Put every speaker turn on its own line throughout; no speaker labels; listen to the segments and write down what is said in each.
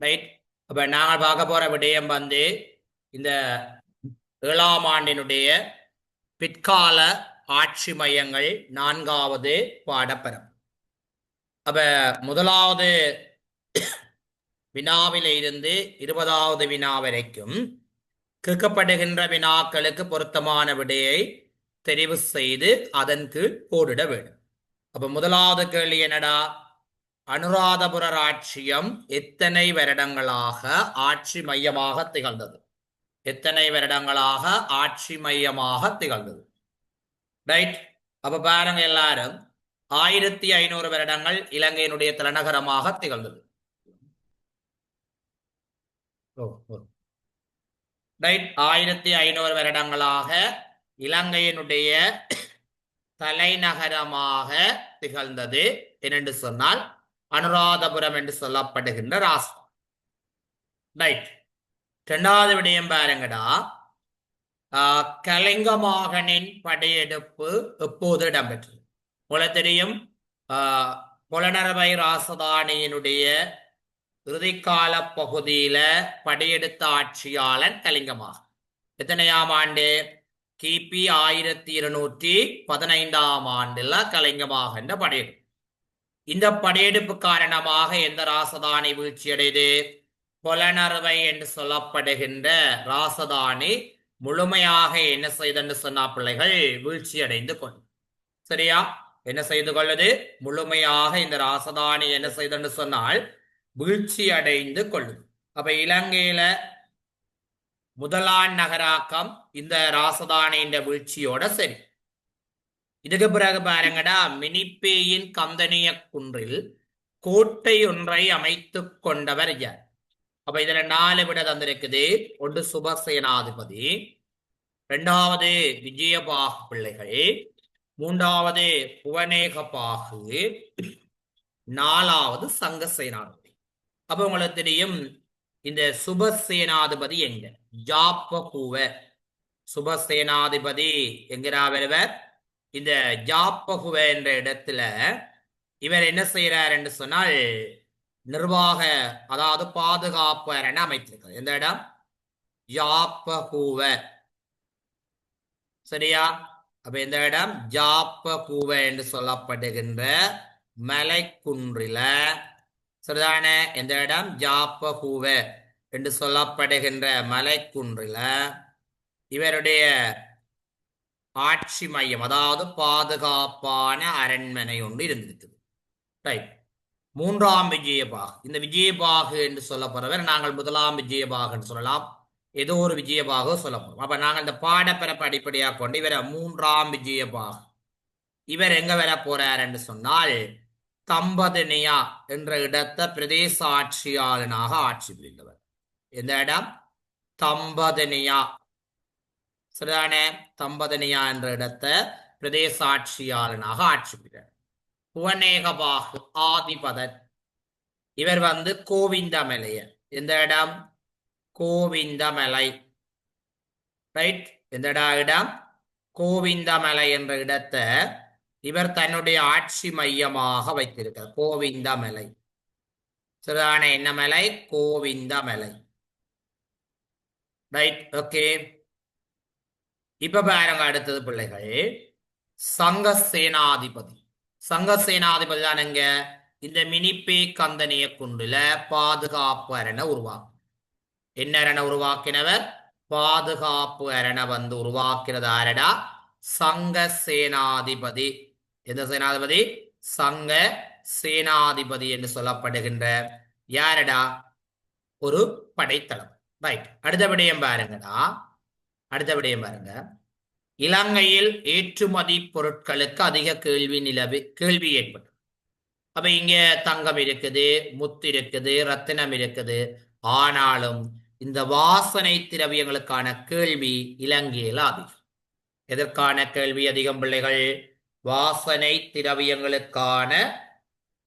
Right அப்ப நாங்கள் பார்க்க போற விடயம் வந்து இந்த ஏழாம் ஆண்டினுடைய பிற்கால ஆட்சி மையங்கள் நான்காவது பாடப்பரம் அப்ப முதலாவது வினாவில இருந்து இருபதாவது வினா வரைக்கும் கேட்கப்படுகின்ற வினாக்களுக்கு பொருத்தமான விடையை தெரிவு செய்து அதன் கீழ் கோடிட வேண்டும். அப்ப முதலாவது கேள்வி என்னடா? அனுராதபுர ராட்சியம் எத்தனை வருடங்களாக ஆட்சி மையமாக திகழ்ந்தது? எத்தனை வருடங்களாக ஆட்சி மையமாக திகழ்ந்தது? ரைட் அப்ப பாருங்க எல்லாரும். ஆயிரத்தி ஐநூறு வருடங்கள் இலங்கையினுடைய தலைநகரமாக திகழ்ந்தது. ரைட் ஆயிரத்தி ஐநூறு வருடங்களாக இலங்கையினுடைய தலைநகரமாக திகழ்ந்தது. என்னென்று சொன்னால் அனுராதபுரம் என்று சொல்லப்படுகின்ற ராசம் ரைட் இரண்டாவது விடயம் பாருங்கடா. கலிங்கமாகனின் படையெடுப்பு எப்போது இடம்பெற்றது? உங்களுக்கு தெரியும் புலனரவை ராசதானியினுடைய இறுதிக்கால பகுதியில படையெடுத்த ஆட்சியாளன் கலிங்கமாக. எத்தனையாம் ஆண்டு? கிபி ஆயிரத்தி இருநூற்றி பதினைந்தாம் ஆண்டுல கலிங்கமாகன்ற படையெடுப்பு. இந்த படையெடுப்பு காரணமாக எந்த ராசதானி வீழ்ச்சியடையுது புலனறுவை என்று சொல்லப்படுகின்ற ராசதானி முழுமையாக என்ன செய்தன்னு சொன்னா பிள்ளைகள்? வீழ்ச்சி அடைந்து கொள் சரியா? என்ன செய்து கொள்ளுது? முழுமையாக இந்த ராசதானி என்ன செய்தன்னு சொன்னால் வீழ்ச்சி அடைந்து கொள்ளுது. அப்ப இலங்கையில முதலாம் நகராக்கம் இந்த ராசதானியின் வீழ்ச்சியோட சரி. இதுக்கு பிறகு பாருங்கடா மினிப்பேயின் கந்தனிய குன்றில் கோட்டை ஒன்றை அமைத்து கொண்டவர் யார்? அப்ப இதுல நாலு விட தந்திருக்குது. ஒன்று சுபசேனாதிபதி இரண்டாவது விஜயபாகு பிள்ளைகள் மூன்றாவது புவனேகபாகு நாலாவது சங்க சேனாதிபதி அப்ப உங்களுக்கு தெரியும் இந்த சுபசேனாதிபதி எங்க? ஜாப்பகூவ சுபசேனாதிபதி எங்கிறா வருவர்? இந்த ஜாப்பகுவ என்ற இடத்துல இவர் என்ன செய்யறார் என்று சொன்னால் நிர்வாக அதாவது பாதுகாப்பு என அமைத்திருக்கிறார். எந்த இடம்? ஜாப்பகுவ. சரியா? அப்ப இந்த இடம்? ஜாப்பகுவ என்று சொல்லப்படுகின்ற மலைக்குன்றில. சரிதானே? இந்த இடம்? ஜாப்பகுவ என்று சொல்லப்படுகின்ற மலைக்குன்றில. இவருடைய ஆட்சி மையம் அதாவது பாதுகாப்பான அரண்மனை ஒன்று இருந்திருக்குது. ரைட் மூன்றாம் விஜயபாகு. இந்த விஜயபாகு என்று சொல்லப்படுறவர் நாங்கள் முதலாம் விஜயபாகு என்று சொல்லலாம். ஏதோ ஒரு விஜயபாகு சொல்லப்படும் அப்ப நாங்கள் இந்த பாடப்பரப்பு அடிப்படையாக கொண்டு இவரை மூன்றாம் விஜயபாகு. இவர் எங்க வர போறார் என்று சொன்னால் தம்பதனியா என்ற இடத்தை பிரதேச ஆட்சியாளனாக ஆட்சி புரிந்தவர். எந்த இடம்? தம்பதனியா சரிதானே தம்பதனியா என்ற இடத்த பிரதேச ஆட்சியாளனாக ஆட்சி புரிகிறார் புவனேகபாகு ஆதிபதன். இவர் வந்து கோவிந்தமலையர். எந்த இடம்? கோவிந்தமலை. ரைட் எந்த இடம்? கோவிந்தமலை என்ற இடத்தை இவர் தன்னுடைய ஆட்சி மையமாக வைத்திருக்கிறார். கோவிந்தமலை. சரிதானே என்ன மலை? கோவிந்தமலை. ரைட் ஓகே இப்ப பாருங்க அடுத்தது பிள்ளைகள். சங்க சேனாதிபதி சங்க சேனாதிபதி தான் எங்க? இந்த மினிப்பே கந்தனைய குண்டுல பாதுகாப்பு அரணை உருவாக்கும். என்ன அரணை உருவாக்கினவர்? பாதுகாப்பு அரணை வந்து உருவாக்கிறது ஆரடா சங்க சேனாதிபதி எந்த சேனாதிபதி? சங்க சேனாதிபதி என்று சொல்லப்படுகின்ற யாரடா? ஒரு படைத்தளம் ரைட் அடுத்த விடயம் பாருங்கடா. அடுத்த விடயம் பாருங்க. இலங்கையில் ஏற்றுமதி பொருட்களுக்கு அதிக கேள்வி நிலவு கேள்வி ஏற்படும் அப்ப இங்க தங்கம் இருக்குது முத்து இருக்குது ரத்தினம் இருக்குது. ஆனாலும் இந்த வாசனை திரவியங்களுக்கான கேள்வி இலங்கையில் அதிகம். எதற்கான கேள்வி அதிகம் பிள்ளைகள்? வாசனை திரவியங்களுக்கான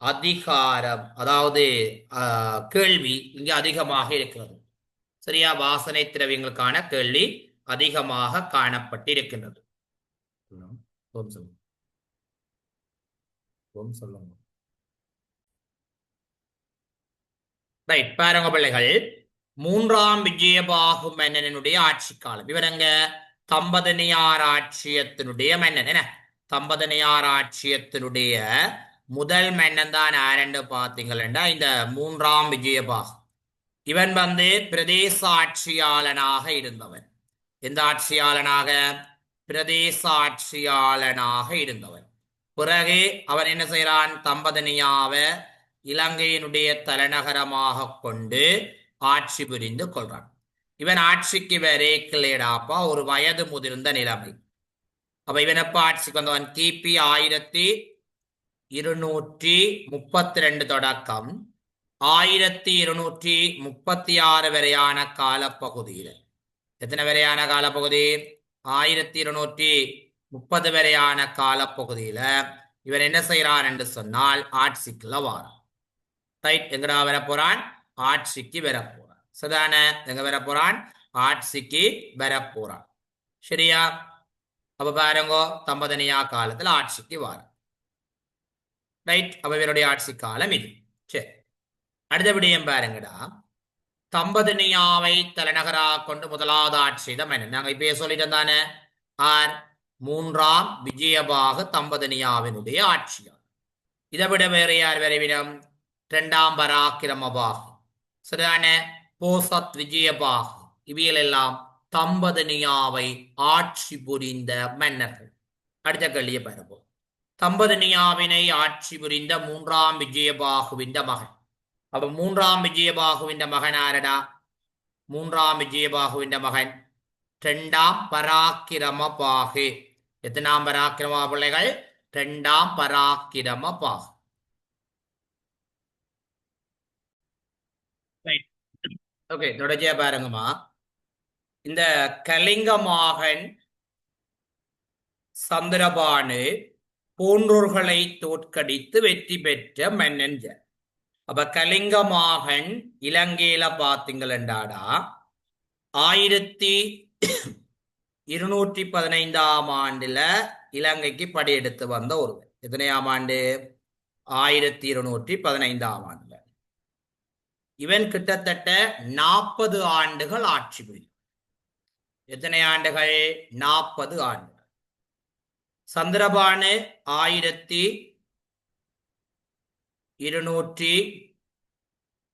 அதிகாரம் அதாவது கேள்வி இங்கே அதிகமாக இருக்கிறது. சரியா? வாசனை திரவியங்களுக்கான கேள்வி அதிகமாக காணப்பட்டிருக்கின்றது. ரைட் பாருங்க பிள்ளைகள். மூன்றாம் விஜயபாகு மன்னனுடைய ஆட்சி காலம். இவர் எங்க தம்பதனியார் ஆட்சியத்தினுடைய மன்னன் என்ன? தம்பதனியார் ஆட்சியத்தினுடைய முதல் மன்னன் தான் யாரென்று பார்த்தீங்கன்னா இந்த மூன்றாம் விஜயபாகு. இவன் வந்து பிரதேச ஆட்சியாளனாக இருந்தவன். எந்த ஆட்சியாளனாக? பிரதேச ஆட்சியாளனாக இருந்தவன். பிறகு அவன் என்ன செய்கிறான்? தம்பதனியாவை இலங்கையினுடைய தலைநகரமாக கொண்டு ஆட்சி புரிந்து கொள்றான் இவன் ஆட்சிக்கு வரேக்கிலேடாப்பா ஒரு வயது முதிர்ந்த நிலைமை. அப்ப இவன் எப்ப ஆட்சிக்கு வந்தவன்? கிபி ஆயிரத்தி இருநூற்றி முப்பத்தி ரெண்டு தொடக்கம். ஆயிரத்தி இருநூற்றி முப்பத்தி ஆறு வரையான காலப்பகுதியில். எத்தனை வரையான காலப்பகுதி? ஆயிரத்தி இருநூற்றி முப்பது வரையான காலப்பகுதியில இவர் என்ன செய்யறான் என்று சொன்னால் ஆட்சிக்குள்ள வாரான். ரைட் எங்கடா வர போறான் ஆட்சிக்கு வர போறான் சரிதான? எங்க வர போறான் ஆட்சிக்கு வர போறான் சரியா? அப்ப பாருங்கோ தம்பதனியா காலத்துல ஆட்சிக்கு வாரான். ரைட்? அப்ப இவருடைய ஆட்சி காலம் இது. சரி. அடுத்த விடயம் பாருங்கடா. தம்பதினியாவை தலைநகராக கொண்டு முதலாவது ஆட்சி செய்த நாங்க இப்பயே சொல்லிட்டோம் தானே. ஆர் மூன்றாம் விஜயபாகு தம்பதினியாவினுடைய ஆட்சியார் இதை விட வேற யார் விரைவிடம் இரண்டாம் பராக்கிரமபாகு சரிதான? போசத் விஜயபாகு. இவையில் தம்பதினியாவை ஆட்சி புரிந்த மன்னர்கள். அடுத்த கேள்விய பாருப்போம் தம்பதினியாவினை ஆட்சி புரிந்த மூன்றாம் விஜயபாகுவின் மகள் அப்ப மூன்றாம் விஜயபாகுவின் மகன் ആരടാ മൂന്നാം വിജയബാഹുവിന്റെ മകൻ രണ്ടാം പരാക്കിരമപാഹ് എത്നാം പരാക്രമ പിള്ളകൾ രണ്ടാം പരാക്കിരമപാഹ് ஓகே தொடர்ச்சியா பாருங்கம்மா இந்த கலிங்க மகன் சந்திரபானு போன்றோர்களை தோற்கடித்து வெற்றி பெற்ற மன்னன் ஜ அப்ப கலிங்கமாகன் இலங்கையில பாத்தீங்களா ஆயிரத்தி இருநூற்றி பதினைந்தாம் ஆண்டுல இலங்கைக்கு படையெடுத்து வந்த ஒருவர் எத்தனையாம் ஆண்டு? ஆயிரத்தி இருநூற்றி பதினைந்தாம் ஆண்டுல. இவன் கிட்டத்தட்ட நாற்பது ஆண்டுகள் ஆட்சி புரியும். எத்தனை ஆண்டுகள்? நாற்பது ஆண்டுகள். சந்திரபானு ஆயிரத்தி இருநூற்றி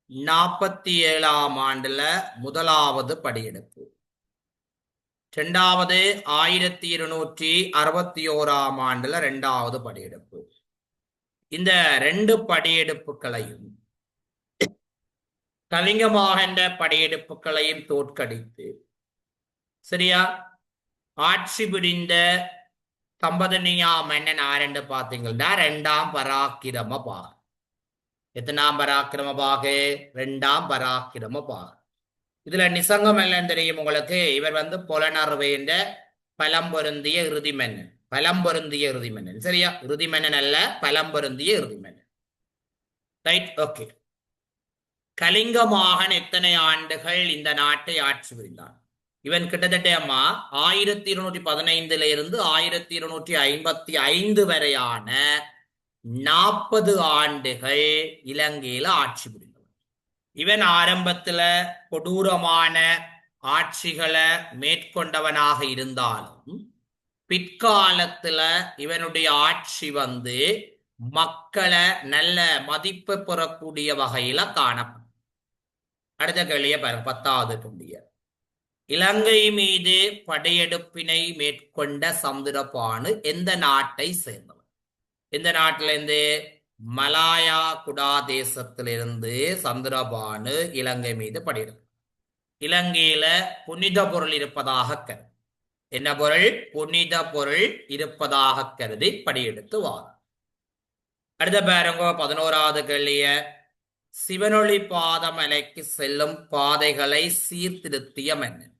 நாற்பத்தி ஏழாம் ஆண்டுல முதலாவது படையெடுப்பு. ரெண்டாவது ஆயிரத்தி இருநூற்றி அறுபத்தி ஓராம் ஆண்டுல ரெண்டாவது படையெடுப்பு. இந்த ரெண்டு படியெடுப்புகளையும் கலிங்கமாகின்ற படையெடுப்புகளையும் தோற்கடித்து சரியா? ஆட்சி புரிந்த தம்பதனியா மன்னன் ஆரண்டு பார்த்தீங்கன்னா ரெண்டாம் பராக்கிரம பாக எத்தனாம் பராக்கிரம பாகு ரெண்டாம் பராக்கிரம பாகு இதுல நிசங்கம் எல்லாம் தெரியும் உங்களுக்கு? இவர் வந்து புலனறுவைன்ற பலம் பொருந்திய இறுதி மன்னன் பலம் பொருந்திய இறுதி மன்னன் சரியா? இறுதி மன்னன் அல்ல பலம் பொருந்திய இறுதி மன்னன் ரைட் ஓகே கலிங்கமாகன் எத்தனை ஆண்டுகள் இந்த நாட்டை ஆட்சி புரிந்தான்? இவன் கிட்டத்தட்ட அம்மா ஆயிரத்தி இருநூற்றி பதினைந்துல இருந்து ஆயிரத்தி இருநூற்றி ஐம்பத்தி ஐந்து வரையான நாற்பது ஆண்டுகள் இலங்கையில ஆட்சி புரிந்தவர் இவன் ஆரம்பத்துல கொடூரமான ஆட்சிகளை மேற்கொண்டவனாக இருந்தாலும் பிற்காலத்துல இவனுடைய ஆட்சி வந்து மக்களை நல்ல மதிப்பு பெறக்கூடிய வகையில காணப்படும். அடுத்த கேள்விய பாருங்க பத்தாவது கேள்விய இலங்கை மீது படையெடுப்பினை மேற்கொண்ட சந்திரபானு எந்த நாட்டை சேர்ந்தவன்? இந்த நாட்டிலேருந்து மலாயா குடா தேசத்திலிருந்து சந்திரபானு இலங்கை மீது படையெடுப்பு இலங்கையில புனித பொருள் இருப்பதாக கருது என்ன பொருள்? புனித பொருள் இருப்பதாக கருதி படியெடுத்து வாங்க அடுத்த பாருங்க பதினோராவது கேள்விய. சிவனொளி பாதமலைக்கு செல்லும் பாதைகளை சீர்திருத்திய மன்னன்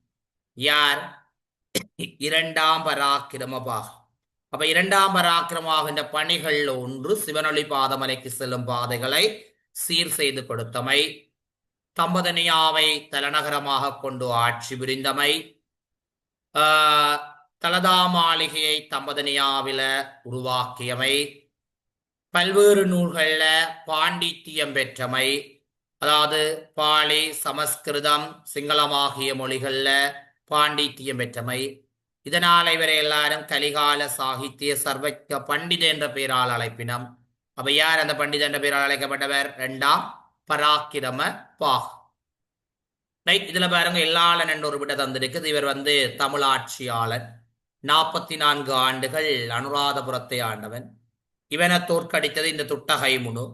யார்? இரண்டாம் பராக்கிரமபாகம் அப்ப இரண்டாம் பராக்கிரமாகின்ற பணிகள் ஒன்று சிவனொளி பாதமலைக்கு செல்லும் பாதைகளை சீர் செய்து கொடுத்தமை தம்பதனியாவை தலைநகரமாக கொண்டு ஆட்சி புரிந்தமை தலதா மாளிகையை தம்பதனியாவில உருவாக்கியமை பல்வேறு நூல்களில் பாண்டித்தியம் பெற்றமை அதாவது பாலி சமஸ்கிருதம் சிங்களமாகிய மொழிகளில் பாண்டித்தியம் பெற்றமை. இதனால் இவரை எல்லாரும் கலிகால சாகித்ய சர்வஜ பண்டித என்ற பெயரால் அழைப்பினம். அப்ப யார் அந்த பண்டித என்ற பெயரால் அழைக்கப்பட்டவர்? இரண்டாம் பராக்கிரம பாக். ரைட் இதுல பாருங்க எல்லாளன் என்ற ஒரு விட தந்திருக்குது. இவர் வந்து தமிழாட்சியாளன் நாற்பத்தி நான்கு ஆண்டுகள் அனுராதபுரத்தை ஆண்டவன். இவனை தோற்கடித்தது இந்த துட்டகை முனு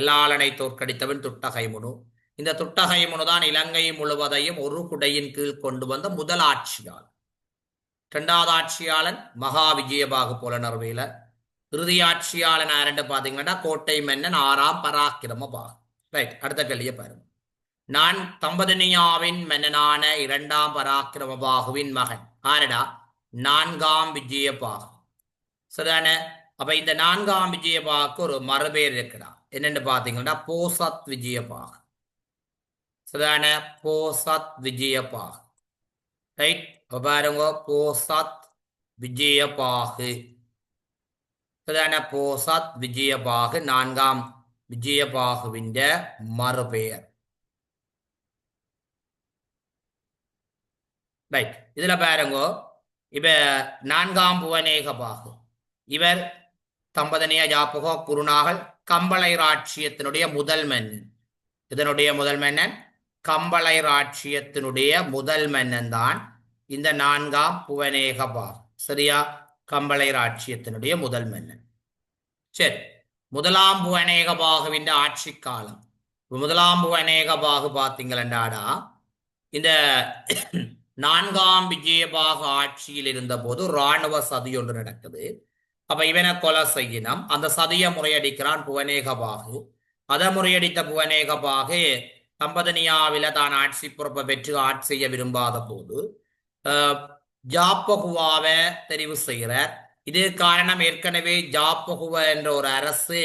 எல்லாளனை தோற்கடித்தவன் துட்டகை முனு இந்த துட்டகை முனுதான் இலங்கை முழுவதையும் ஒரு குடையின் கீழ் கொண்டு வந்த முதல் ஆட்சியாளன் ரெண்டாவது ஆட்சியாளன் மகா விஜயபாகு புலனர்வையில இறுதி ஆட்சியாளன் ஆரண்டு பாத்தீங்கன்னா கோட்டை மன்னன் ஆறாம் பராக்கிரம பாகு ரைட் அடுத்த கேள்வியை பாருங்க. நான் தம்பதினியாவின் மன்னனான இரண்டாம் பராக்கிரம பாகுவின் மகன். ஆரடா? நான்காம் விஜயபாகு. சரிதானே? அப்ப இந்த நான்காம் விஜயபாக்கு ஒரு மறுபேர் இருக்கிறா என்னன்னு பாத்தீங்கன்னா போசத் விஜயபாகு. சரிதானே? போசத் விஜயபாகு. ரைட் பாருங்க போசாத் விஜயபாகு. போசாத் விஜயபாகு நான்காம் விஜயபாகுவிന്റെ மறுபெயர். ரைட் இதுல பாருங்கோ இவ நான்காம் புவனேக பாகு இவர் தம்பதனிய ஜாபகோ குருநாகல் கம்பளை ராட்சியத்தினுடைய முதல் மன்னன் இதனுடைய முதல் மன்னன் கம்பளை ராட்சியத்தினுடைய முதல் மன்னன் தான் இந்த நான்காம் புவனேக பாகு சரியா? கம்பளை ராட்சியத்தினுடைய முதல் மன்னன். சரி. முதலாம் புவனேக பாகுவின் ஆட்சி காலம் முதலாம் புவனேக பாகு இந்த நான்காம் விஜயபாக ஆட்சியில் இருந்தபோது இராணுவ சதி ஒன்று நடக்குது. அப்ப இவனை கொலை செய்யணும். அந்த சதியை முறையடிக்கிறான் புவனேகபாகு அதை முறையடித்த புவனேகபாகு தம்பதனியாவில தான் ஆட்சி பொறுப்பை பெற்று ஆட்சி செய்ய விரும்பாத போது ஜாப்பகுவாவை தெரிவு செய்கிறார். இது காரணம் ஏற்கனவே ஜாப்பகுவ என்ற ஒரு அரசு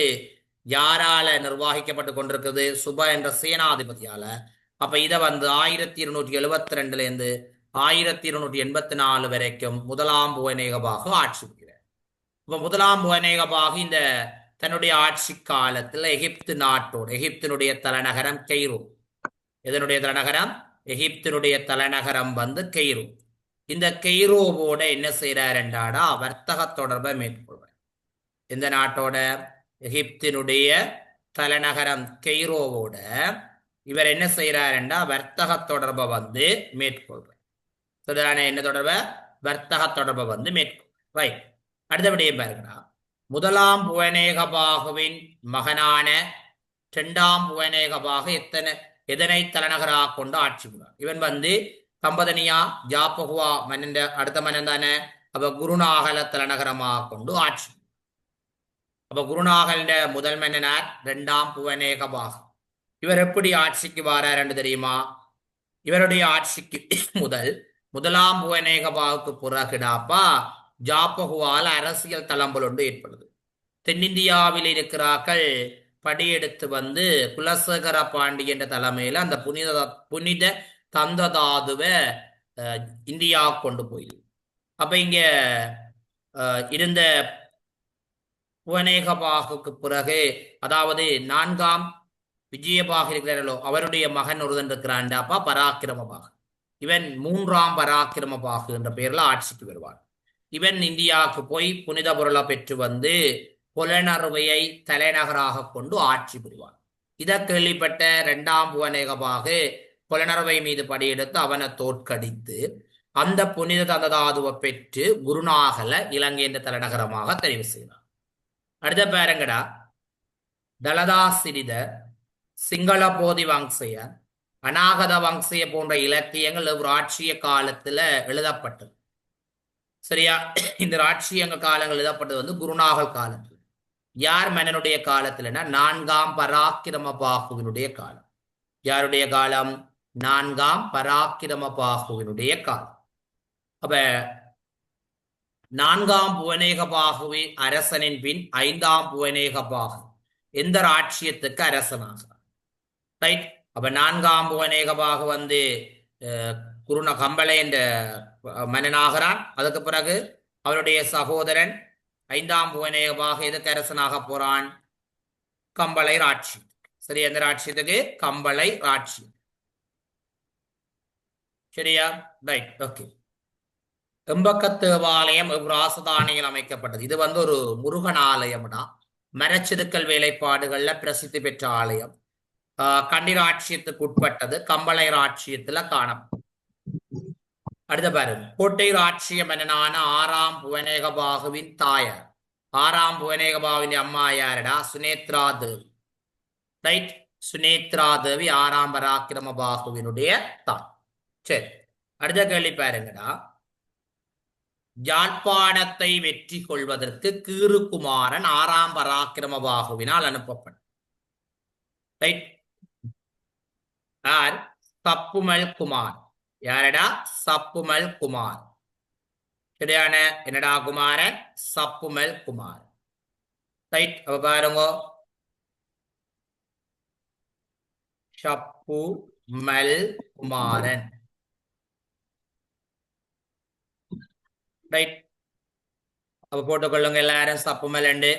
யாரால நிர்வாகிக்கப்பட்டு கொண்டிருக்குது? சுப என்ற சேனாதிபதியால. அப்ப இதை வந்து ஆயிரத்தி இருநூற்றி எழுபத்தி ரெண்டுல இருந்து ஆயிரத்தி இருநூற்றி எண்பத்தி நாலு வரைக்கும் முதலாம் புவனேகபாகு ஆட்சி புரிகிறார். இப்ப முதலாம் புவனேகபாகு இந்த தன்னுடைய ஆட்சி காலத்துல எகிப்து நாட்டோடு எகிப்தினுடைய தலைநகரம் கெய்ரூ. இதனுடைய தலைநகரம்? எகிப்தினுடைய தலைநகரம் வந்து கெய்ரூ. இந்த கெய்ரோவோட என்ன செய்யறார் என்றாடா வர்த்தக தொடர்பை மேற்கொள்வார். இந்த நாட்டோட எகிப்தினுடைய தலைநகரம் கெய்ரோவோட இவர் என்ன செய்யறாருண்டா வர்த்தக தொடர்பை வந்து மேற்கொள்வார். சரிதானே என்ன தொடர்பை? வர்த்தக தொடர்பை வந்து மேற்கொள் ரைட் அடுத்தபடியே பாருங்கடா. முதலாம் புவனேகபாகுவின் மகனான இரண்டாம் புவனேகபாகு எத்தனை எதனை தலைநகராக கொண்டு ஆட்சி புரிவார் இவன் வந்து கம்பதனியா ஜாப்பகுவா மன்னன் அடுத்த மன்னன் தானே? அப்ப குருநாகல தலைநகரமாக கொண்டு ஆட்சி அப்ப குருநாகல்ட முதல் மன்னனார் இரண்டாம் புவனேகபாகு. இவர் எப்படி ஆட்சிக்கு வாராருன்னு தெரியுமா? இவருடைய ஆட்சிக்கு முதல் முதலாம் புவனேகபாவுக்கு பிறகுடாப்பா ஜாப்பகுவால் அரசியல் தளம்பல் ஒன்று ஏற்படுது. தென்னிந்தியாவில் இருக்கிறார்கள். படியெடுத்து வந்து குலசேகர பாண்டி என்ற தலைமையில அந்த புனித புனித தந்ததாதுவை இந்தியா கொண்டு போய். அப்ப இங்க இருந்த புவனேகபாகுக்கு பிறகு அதாவது நான்காம் விஜயபாக இருக்கிறாரோ அவருடைய மகன் ஒருதன் இருக்கிறான்டாப்பா பராக்கிரமபாகு. இவன் மூன்றாம் பராக்கிரமபாகு என்ற பெயர்ல ஆட்சிக்கு வருவான். இவன் இந்தியாவுக்கு போய் புனித பொருளை பெற்று வந்து புலனறுவையை தலைநகராக கொண்டு ஆட்சி புரிவான். இதை கேள்விப்பட்ட இரண்டாம் புவனேகபாகு புலனரவை மீது படையெடுத்து அவனை தோற்கடித்து அந்த புனித தந்ததாதுவை பெற்று குருநாகல இலங்கை என்ற தலைநகரமாக தெரிவு செய்தான் அடுத்த பேரங்கடா. தலதா சிறித சிங்கள போதி வம்சைய அநாகத வம்சைய போன்ற இலக்கியங்கள் ஒரு ஆட்சிய காலத்துல எழுதப்பட்டது? சரியா? இந்த ராட்சியங்க காலங்கள் எழுதப்பட்டது வந்து குருநாகல் காலத்தில். யார் மன்னனுடைய காலத்துலன்னா நான்காம் பராக்கிரம பாகுவினுடைய காலம். யாருடைய காலம்? நான்காம் பராக்கிரம பாகுவினுடைய காலம். அப்ப நான்காம் புவனேக பாகுவி அரசனின் பின் ஐந்தாம் புவனேக பாகு. எந்த ராட்சியத்துக்கு அரசனாக? ரைட் அப்ப நான்காம் புவனேகபாக வந்து குருண கம்பளை என்ற மன்னனாகிறான். அதுக்கு பிறகு அவருடைய சகோதரன் ஐந்தாம் புவனேகபாக எதுக்கு அரசனாக போறான்? கம்பளை ராட்சி சரி எந்த ராட்சியத்துக்கு? கம்பளை ராட்சியம் சரியா? ரைட் ஓகே எம்பக்கத் தேவாலயம் ராசதானியில் அமைக்கப்பட்டது. இது வந்து ஒரு முருகன் ஆலயம்டா. மரச்செதுக்கல் வேலைப்பாடுகள்ல பிரசித்தி பெற்ற ஆலயம். ஆஹ் கண்டி உட்பட்டது. கம்பளை ராட்சியத்துல காணப்படும் அடுத்த பாருங்க கோட்டை ராட்சியம் என்னனான ஆறாம் புவனேகபாகுவின் தாயார். ஆறாம் புவனேகபாவின் அம்மா யாரடா? சுனேத்ரா தேவி ரைட் சுனேத்ரா தேவி ஆறாம் பராக்கிரம பாகுவினுடைய தாய் சரி அடுத்த கேள்வி பாருங்கடா. யாழ்ப்பாணத்தை வெற்றி கொள்வதற்கு கீருக்குமாரன் ஆறாம் பராக்கிரம பாகுவினால் அனுப்பப்பட்டார் ரைட் யார்? சப்புமல் குமார். யாரடா? சப்புமல் குமார். சரியான என்னடா குமாரன்? சப்புமல் குமார். ரைட் அப்ப பாருங்க. சப்பு மல் குமாரன். ரைட் அப்ப போட்டுக்கொள்ளுங்க எல்லாரும் தப்பு மேல உண்டு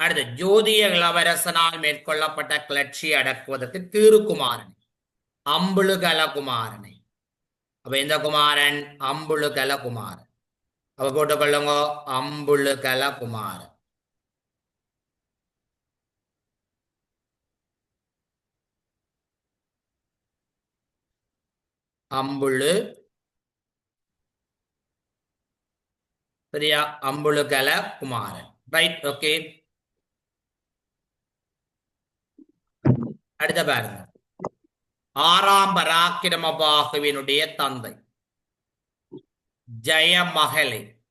அடுத்து ஜோதிய இளவரசனால் மேற்கொள்ளப்பட்ட கிளர்ச்சியை அடக்குவதற்கு திருக்குமாரன் அம்புழு கலகுமாரனை அப்ப எந்த குமாரன் அம்புழு கலகுமாரன் அப்ப போட்டுக்கொள்ளுங்க அம்புழு கலகுமாரன் அம்புழு. சரியா? அம்புழு கல குமாரன். ரைட் ஓகே அடுத்த பாருங்க. ஆறாம் பராக்கிரமபாகுவினுடைய தந்தை. ஜெயமகளே.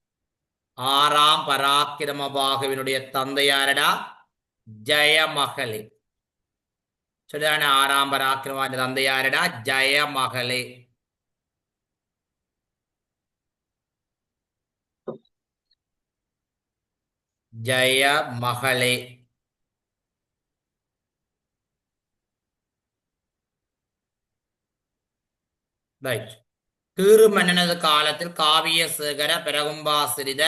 ஆறாம் பராக்கிரமபாகுவினுடைய தந்தை யாரடா? ஜெயமகளே. சரியான ஆறாம் பராக்கிரம தந்தை யாரடா? ஜெயமகளே ஜெயமகளே ரைட் கீறு மன்னனது காலத்தில் காவிய சேகர பிரகும்பாசிரித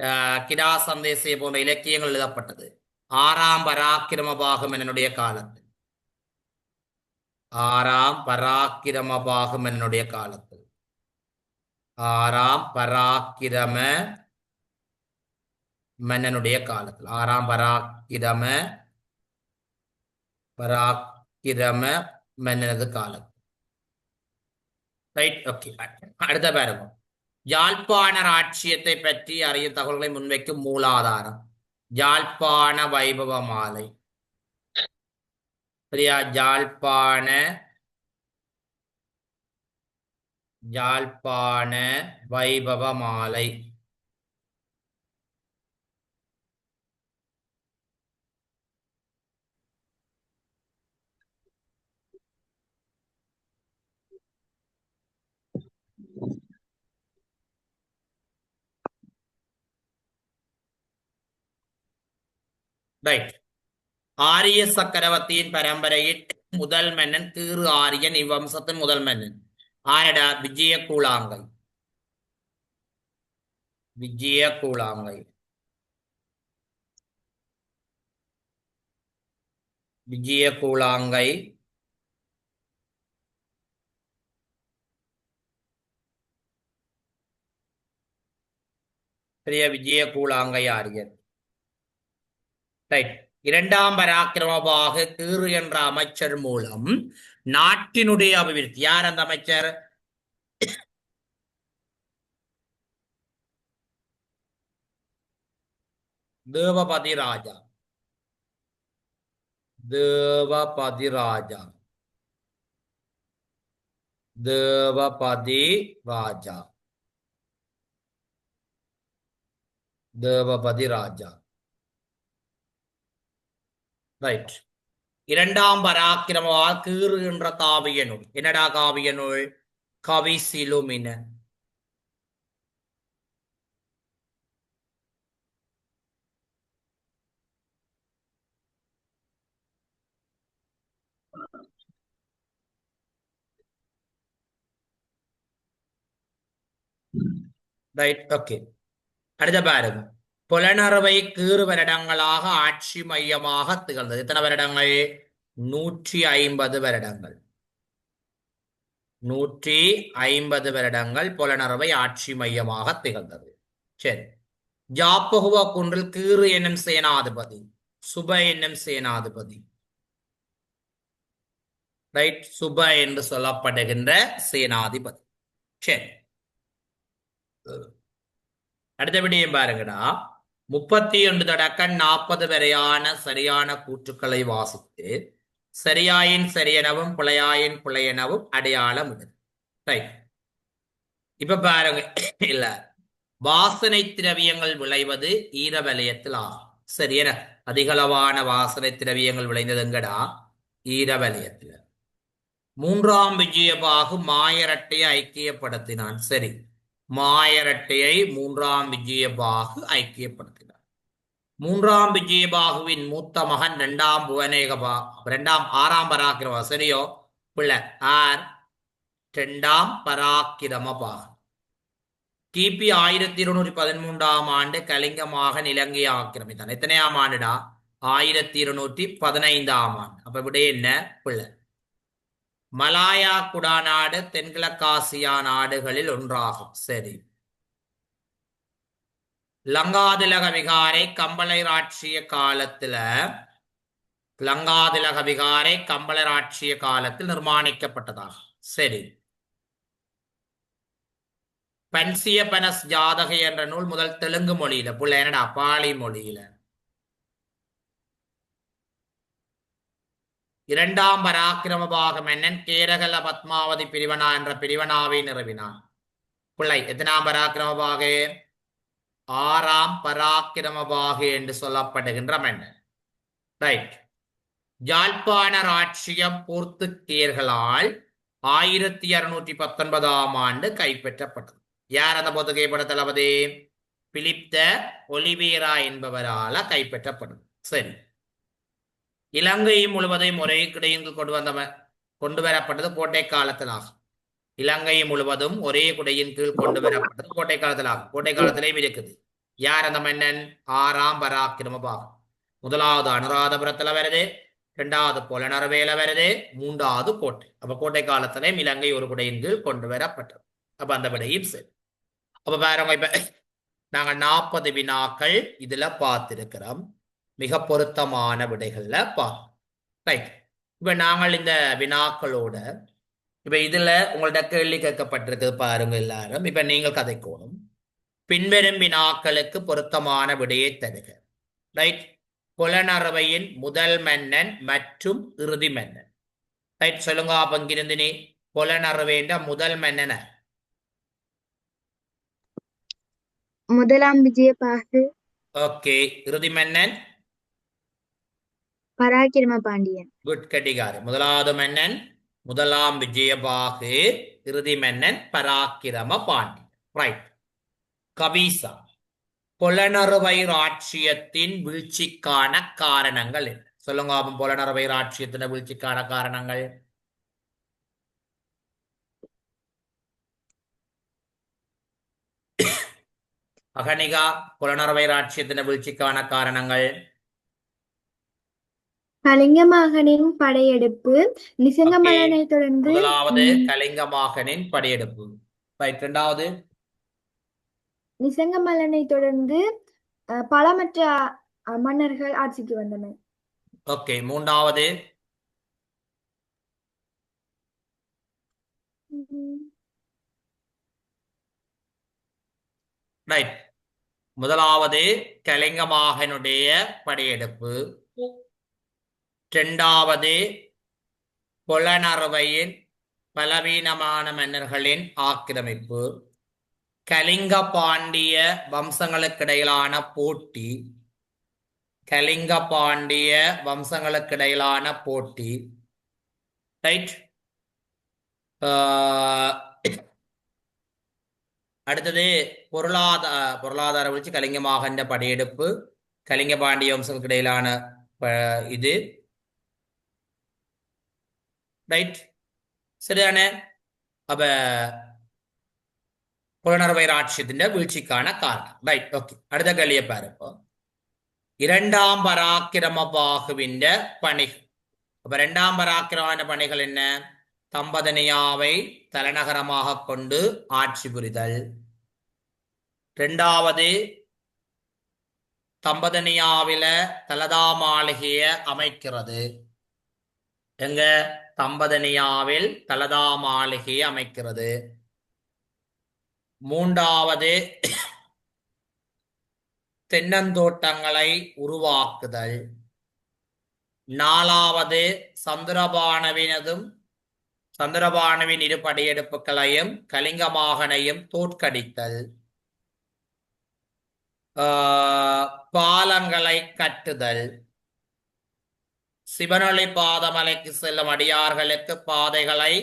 ஆஹ், கிடா சந்தேசிய போன்ற இலக்கியங்கள் எழுதப்பட்டது. ஆறாம் பராக்கிரமபாகு என்னுடைய காலத்தில். ஆறாம் பராக்கிரமபாகு என்னுடைய காலத்தில். ஆறாம் பராக்கிரம மன்னனுடைய காலத்தில். ஆறாம் பராக்கிரம பராக்கிரம மன்னனது காலம். ரைட் ஓகே அடுத்த பாருங்க. யாழ்ப்பாண ராட்சியத்தை பற்றி அறியும் தகவல்களை முன்வைக்கும் மூலாதாரம். யாழ்ப்பாண வைபவ மாலை. சரியா? யாழ்ப்பாண யாழ்ப்பாண வைபவ மாலை. ரைட் ஆரிய சக்கரவர்த்தியின் பரம்பரையில் முதல் மன்னன் திரு ஆரியன் இவ்வம்சத்தின் முதல் மன்னன் ஆரடா விஜய கூழாங்கை விஜய கூழாங்கை விஜய கூழாங்கை பெரிய விஜய கூழாங்கை ஆரியன் ரைட் இரண்டாம் பராக்கிரமபாக கீறு என்ற அமைச்சர் மூலம் நாட்டினுடைய அபிவிருத்தி. யார் அந்த அமைச்சர்? தேவபதி ராஜா. தேவபதி ராஜா. தேவபதி ராஜா. தேவபதி ராஜா. ரைட் இரண்டாம் பராக்கிரமவா கீறு என்ற காவிய நூல் என்னடா காவிய நூல் கவி சிலுமின. ரைட் ஓகே அடுத்த பாருங்க. புலனறுவை கீறு வருடங்களாக ஆட்சி மையமாக திகழ்ந்தது. எத்தனை வருடங்கள்? நூற்றி ஐம்பது வருடங்கள். நூற்றி ஐம்பது வருடங்கள் புலனறுவை ஆட்சி மையமாக திகழ்ந்தது. சரி. ஜாப்பகுவ குன்றில் கீறு என்னும் சேனாதிபதி சுப என்னும் சேனாதிபதி. ரைட் சுப என்று சொல்லப்படுகின்ற சேனாதிபதி. சரி. அடுத்த விடயம் பாருங்கடா. முப்பத்தி ஒன்று தொடக்கம் நாற்பது வரையான சரியான கூற்றுக்களை வாசித்து சரியாயின் சரியெனவும் பிழையாயின் பிழையெனவும் அடையாளம் இடுது ரைட் இப்ப பாருங்க இல்ல. வாசனை திரவியங்கள் விளைவது ஈரவலயத்தில் ஆகும். சரியன அதிகளவான வாசனை திரவியங்கள் விளைந்தது எங்கடா? ஈரவலயத்தில் மூன்றாம் விஜயபாகு மாயரட்டையை ஐக்கியப்படுத்தினான். சரி. மாயரட்டையை மூன்றாம் விஜயபாகு ஐக்கியப்படுத்தினார். மூன்றாம் விஜயபாகுவின் மூத்த மகன் இரண்டாம் புவனேகபா இரண்டாம் ஆறாம் பராக்கிரம சரியோ பிள்ளை ஆர் இரண்டாம் பராக்கிரம பராக்கிரமபாகு கிபி ஆயிரத்தி இருநூற்றி பதிமூன்றாம் ஆண்டு கலிங்கமாக இலங்கையை ஆக்கிரமித்தான். எத்தனையாம் ஆண்டுடா? ஆயிரத்தி இருநூற்றி பதினைந்தாம் ஆண்டு. அப்ப விட என்ன? பிள்ளை மலாயா குடாநாடு தென்கிழக்காசியா நாடுகளில் ஒன்றாகும். சரி. லங்காதிலக விகாரை கம்பளர் ஆட்சிய காலத்துல லங்காதிலக விகாரை கம்பளர் ஆட்சிய காலத்தில் நிர்மாணிக்கப்பட்டதாகும் சரி. பன்சியபனஸ் ஜாதகை என்ற நூல் முதல் தெலுங்கு மொழியில புள்ள என்னடா பாலி மொழியில? இரண்டாம் பராக்கிரமபாக மன்னன் கேரகல பத்மாவதி பிரிவனா என்ற பிரிவனாவை நிறுவினான். பிள்ளை எத்தனாம் பராக்கிரமபாகு? ஆறாம் பராக்கிரம பாகு என்று சொல்லப்படுகின்ற மன்னன். ரைட். ஜாழ்ப்பாணர் ஆட்சியம் போர்த்துக்கியர்களால் ஆயிரத்தி இருநூற்றி பத்தொன்பதாம் ஆண்டு கைப்பற்றப்பட்டது. யார் அந்த போர்த்துகேய தளபதி? பிலிப்த ஒலிவேரா என்பவரால கைப்பற்றப்படும் சரி. இலங்கை முழுவதையும் ஒரே கிடையில் கொண்டு வந்தவன் கொண்டு வரப்பட்டது கோட்டை காலத்தில் இலங்கை முழுவதும் ஒரே குடையின் கீழ் கொண்டு வரப்பட்டது கோட்டை காலத்திலாகும். கோட்டை காலத்திலேயும் இருக்குது யார் அந்த மன்னன்? ஆறாம் பராக்கிரமபாகம் முதலாவது அனுராதபுரத்துல வருது. இரண்டாவது புலனரவேல வருது. மூன்றாவது கோட்டை. அப்ப கோட்டை காலத்திலே இலங்கை ஒரு குடையின் கீழ் கொண்டு வரப்பட்டது. அப்ப அந்த விடையும் சரி. அப்ப பாருங்க இப்ப நாங்க நாற்பது வினாக்கள் இதுல பார்த்திருக்கிறோம். மிக பொருத்தமான விடைகள்ல பார்க்கணும் ரைட் இப்ப நாங்கள் இந்த வினாக்களோட இப்ப இதுல உங்கள்ட்ட கேள்வி கேட்கப்பட்டிருக்கு பாருங்க எல்லாரும். இப்ப நீங்கள் கதைக்கோணும். பின்வரும் வினாக்களுக்கு பொருத்தமான விடையை தருக. ரைட் புலனறுவையின் முதல் மன்னன் மற்றும் இறுதி மன்னன். ரைட் சொல்லுங்க பங்கிருந்தினி. புலனறுவேண்ட முதல் மன்னன
முதலாம் விஜயபாகு.
ஓகே இறுதி மன்னன்
பராக்கிரம பாண்டியன்.
குட் கடிகாரம் முதலாவது மன்னன் முதலாம் விஜயபாகு இறுதி மன்னன் பராக்கிரம பாண்டியன். ரைட் கவிசா. புலனறுவை ஆட்சியத்தின் வீழ்ச்சிக்கான காரணங்கள் என்ன? சொல்லுங்க அப்ப புலனறுவை ஆட்சியத்தின் வீழ்ச்சிக்கான காரணங்கள். அகனிகா புலனறுவை ராட்சியத்தின் வீழ்ச்சிக்கான காரணங்கள்.
கலிங்கமாகனின் படையெடுப்பு. நிசங்கமலனை தொடர்ந்து
முதலாவது கலிங்கமாகனின் படையெடுப்பு. இரண்டாவது
நிசங்கமலனை தொடர்ந்து பலமற்ற மன்னர்கள் ஆட்சிக்கு வந்தனர்.
ஓகே மூன்றாவது. ரைட். முதலாவது கலிங்கமாகனுடைய படையெடுப்பு. இரண்டாவது புலனறுவையின் பலவீனமான மன்னர்களின் ஆக்கிரமிப்பு. கலிங்க பாண்டிய வம்சங்களுக்கிடையிலான போட்டி. கலிங்க பாண்டிய வம்சங்களுக்கிடையிலான போட்டி. ரைட் அடுத்தது பொருளாதார பொருளாதார வீழ்ச்சி கலிங்கமாகன்ற படையெடுப்பு. கலிங்க பாண்டிய வம்சங்களுக்கு இடையிலான இது. ரைட் ശരിയാണ് അപ്പ പുനർവൈരാക്ഷ്യത്തിന്റെ വീഴ്ചക്കാണ് കാരണം റൈറ്റ് ഓക്കെ അടുത്ത കളിയെ പാരപ്പോ ഇരണ്ടാം പരാക്രമബാഹുവിന്റെ പണികൾ അപ്പൊ രണ്ടാം പരാക്രമന്റെ പണികൾ എന്ന தம்பதனியாவை தலைநகரமாக கொண்டு ஆட்சி புரிதல் இரண்டாவது தம்பதனியாவில தலதா மாளிகையை அமைக்கிறது எங்க தம்பதனியாவில் தலதா மாளிகையை அமைக்கிறது. மூன்றாவது தென்னந்தோட்டங்களை உருவாக்குதல். நாலாவது சந்திரபானவினதும் சந்திரபானுவின் இரு படையெடுப்புகளையும் கலிங்கமாகனையும் தோற்கடித்தல். பாலங்களை கட்டுதல். சிவனொளி பாதமலைக்கு செல்லும் அடியார்களுக்கு பாதைகளை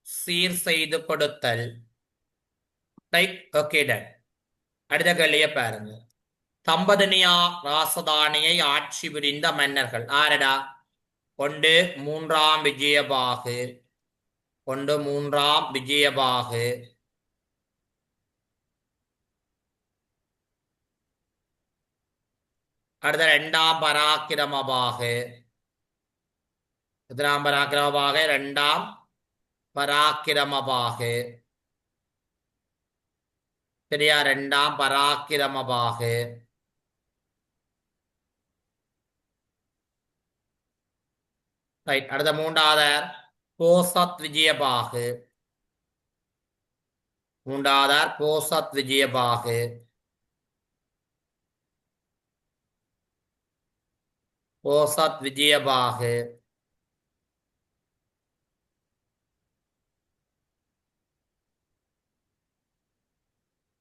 சீர் செய்து கொடுத்தல். ரைட் ஓகே டன் அடுத்த கேள்விய பாருங்க. தம்பதனியா ராசதானியை ஆட்சி புரிந்த மன்னர்கள் ஆரடா ஒன்று மூன்றாம் விஜயபாகு. ஒன்று மூன்றாம் விஜயபாகு. அடுத்த ரெண்டாம் பராக்கிரமபாகு. எத்தனாம் பராக்கிரமபாக ரெண்டாம் பராக்கிரமபாக. சரியா? ரெண்டாம் பராக்கிரமபாக. ரைட் அடுத்த மூன்றாவது போசத் விஜயபாகு. மூன்றாவதார் போசத் விஜயபாகு. போசத் விஜயபாகு.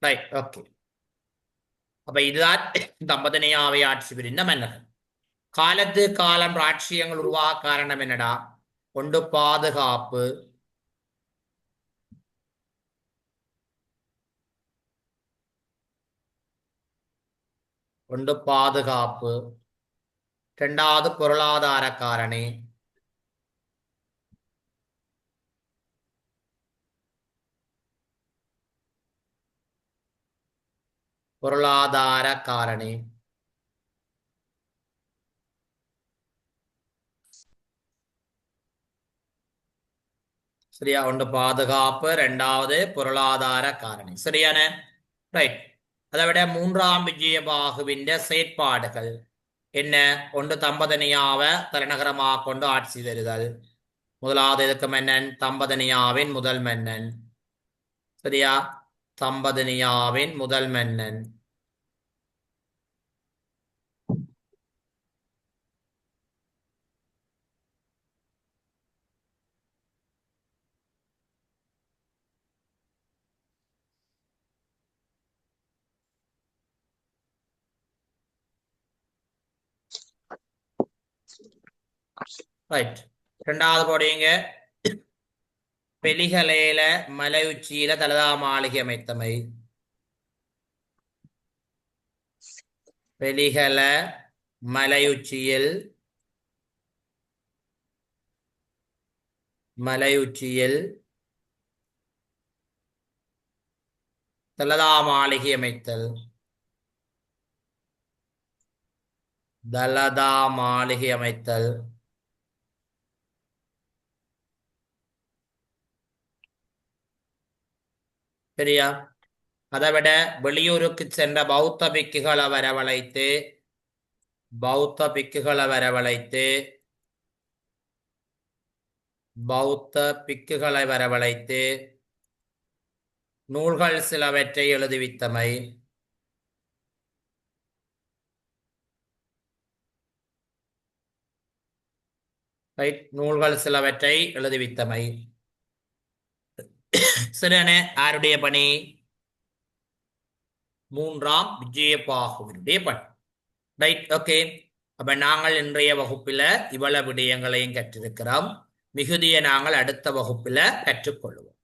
ரைட் ஓகே அப்ப இதுதான் தம்பதனையாவை ஆட்சி புரிந்த மன்னர்கள் காலத்து காலம் ராட்சியங்கள் உருவாக காரணம் என்னடா ஒன்று பாதுகாப்பு ஒன்று பாதுகாப்பு இரண்டாவது பொருளாதார காரணி பொருளாதார காரணி. சரியா? ஒன்று பாதுகாப்பு ரெண்டாவது பொருளாதார காரணி. சரியான? ரைட் அதை விட மூன்றாம் விஜயபாகுவிന്റെ செயற்பாடுகள் என்ன? ஒன்று தம்பதனியாவ தலைநகரமாக கொண்டு ஆட்சி தருதல் முதலாவது இதுக்கு மன்னன்? தம்பதனியாவின் முதல் மன்னன். சரியா? தம்பதனியாவின் முதல் மன்னன். ரைட் ரெண்டாவது போடுவீங்க பெலிகலேல மலை உச்சியில தலதா மாளிகை அமைத்தமை. பெலிகல மலையுச்சியில் மலையுச்சியில் சரியா அதை விட வெளியூருக்கு சென்ற பௌத்த பிக்குகளை வரவழைத்து பௌத்த பிக்குகளை வரவழைத்து பௌத்த பிக்குகளை வரவழைத்து நூல்கள் சிலவற்றை எழுதுவித்தமை. நூல்கள் சிலவற்றை எழுதுவித்தமை. சரியான ஆருடைய பணி. மூன்றாம் விஜயபாகுவினுடைய பணி. ரைட் ஓகே அப்ப நாங்கள் இன்றைய வகுப்பில இவ்வளவு விடயங்களையும் கற்றிருக்கிறோம். மிகுதியை நாங்கள் அடுத்த வகுப்பில கற்றுக்கொள்வோம்.